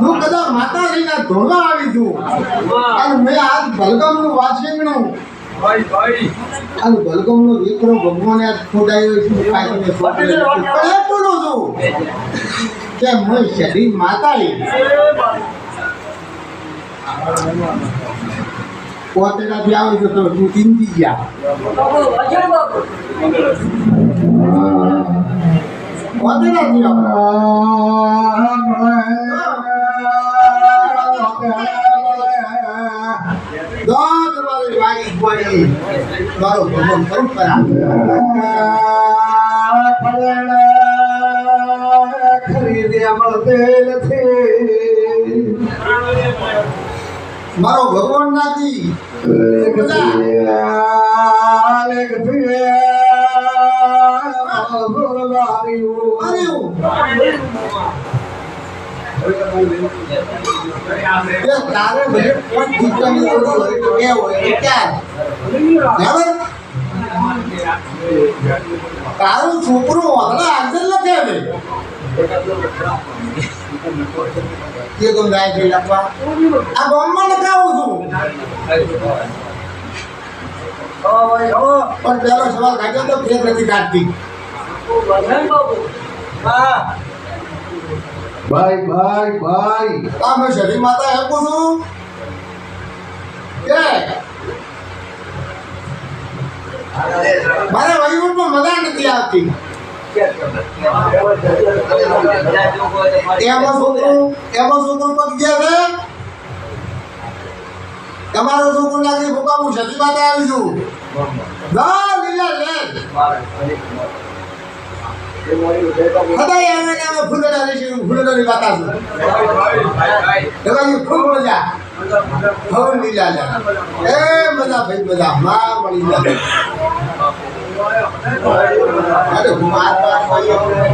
હું કદાચ માતાજીના ધોળવા આવી છું અને મેં આજ ભલગમનું વાસેંગણું અને ભલગમનો દીકરો ભગવાને આજ ખોડાયો છે કે મેં શરીર માતાજી. પોતેડાથી આવે છે તો તું ચીંતી ગયા પોતેડાથી આવે તમારી વાગી પડી મારો ભગવાન નાથી. તારે ભલે કોઈ ઠીકાની ઓળી હોય તો કે હોય ક્યાં બરાબર? તારું છોકરું આગળ લખે ને કે ગમ ગાય છે લખવા આ ગામમાં લખાવું છું પણ પેલો સવાલ કાઢ્યો તો ફેર નથી કાઢતી ભાઈ ભાઈ ભાઈ. આ મેં શરીર માતા આપું છું કે મારે વહીવટમાં મજા નથી આવતી. એમાં છોકરું એમાં છોકરું પગ ગયા ખૂબ મજા. હવે લીલા એ મજા, ભાઈ, મજા. માં 来来来来来来来来来来来